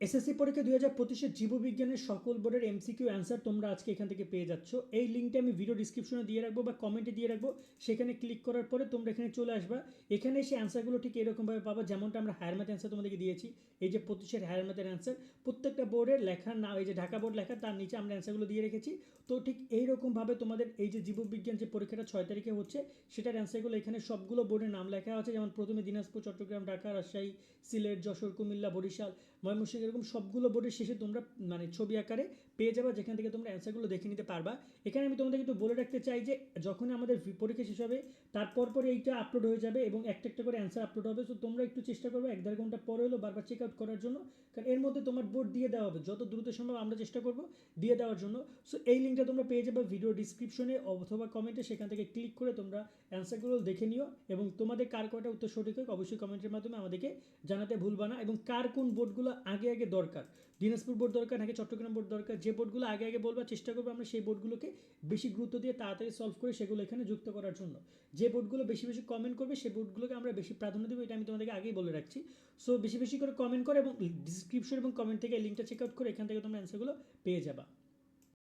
SSC পরীক্ষা দুই হাজার পঁচিশের জীববিজ্ঞানের সকল বোর্ডের এমসিকিউ অ্যান্সার তোমরা আজকে এখান থেকে পেয়ে যাচ্ছ। এই লিঙ্কটা আমি ভিডিও ডিসক্রিপশনে দিয়ে রাখব বা কমেন্টে দিয়ে রাখব। সেখানে ক্লিক করার পরে তোমরা এখানে চলে আসবা। এখানে এসে অ্যান্সারগুলো ঠিক এরকমভাবে পাবা যেমনটা আমরা হায়ার ম্যাথ অ্যান্সার তোমাদেরকে দিয়েছি। এই যে পঁচিশের হায়ার ম্যাথের অ্যান্সার, প্রত্যেকটা বোর্ডের লেখার নাম এই যে ঢাকা বোর্ড লেখা, তার নিচে আমরা অ্যান্সারগুলো দিয়ে রেখেছি। তো ঠিক এইরকমভাবে তোমাদের এই যে জীববিজ্ঞান যে পরীক্ষাটা ছয় তারিখে হচ্ছে, সেটার অ্যান্সারগুলো এখানে সবগুলো বোর্ডের নাম লেখা আছে। যেমন প্রথমে দিনাজপুর, চট্টগ্রাম, ঢাকা, রাজশাহী, সিলেট, যশোর, কুমিল্লা, বরিশাল, ময়মনসিংহ এরকম সবগুলো বোর্ডের শেষে তোমরা মানে ছবি আকারে পেয়ে যাবে, যেখান থেকে তোমরা অ্যান্সারগুলো দেখে নিতে পারবা। এখানে আমি তোমাদেরকে একটু বলে রাখতে চাই যে, যখনই আমাদের পরীক্ষা শেষ হবে তারপর পরে এইটা আপলোড হয়ে যাবে এবং একটা একটা করে অ্যান্সার আপলোড হবে। সো তোমরা একটু চেষ্টা করবে এক দেড় ঘণ্টা পরে হলো বারবার চেক আউট করার জন্য। কারণ এর মধ্যে তোমার বোর্ড দিয়ে দেওয়া হবে। যত দ্রুত সম্ভব আমরা চেষ্টা করব দিয়ে দেওয়ার জন্য। সো এই লিঙ্কটা তোমরা পেয়ে যাবে ভিডিও ডিসক্রিপশনে অথবা কমেন্টে সেখান থেকে ক্লিক করে তোমরা অ্যান্সারগুলো দেখে নিও এবং তোমাদের কার কয়টা উত্তর সঠিক হোক অবশ্যই কমেন্টের মাধ্যমে আমাদেরকে জানাতে ভুলবা না এবং কার কোন বোর্ডগুলো আগে আগে দরকার। দিনাজপুর বোর্ড দরকার, নাকি চট্টগ্রাম বোর্ড দরকার? যে বোর্ডগুলো আগে আগে বলবার চেষ্টা করব, আমরা সেই বোর্ডগুলোকে বেশি গুরুত্ব দিয়ে তাড়াতাড়ি সলভ করে সেগুলো এখানে যুক্ত করার জন্য। যে বোর্ডগুলো বেশি বেশি কমেন্ট করবে, সেই বোর্ডগুলোকে আমরা বেশি প্রাধান্য দেবো, এটা আমি তোমাদেরকে আগেই বলে রাখছি। সো বেশি বেশি করে কমেন্ট করে এবং ডিসক্রিপশন এবং কমেন্ট থেকে লিঙ্কটা চেক আউট করে এখান থেকে তোমরা অ্যান্সারগুলো পেয়ে যাবা।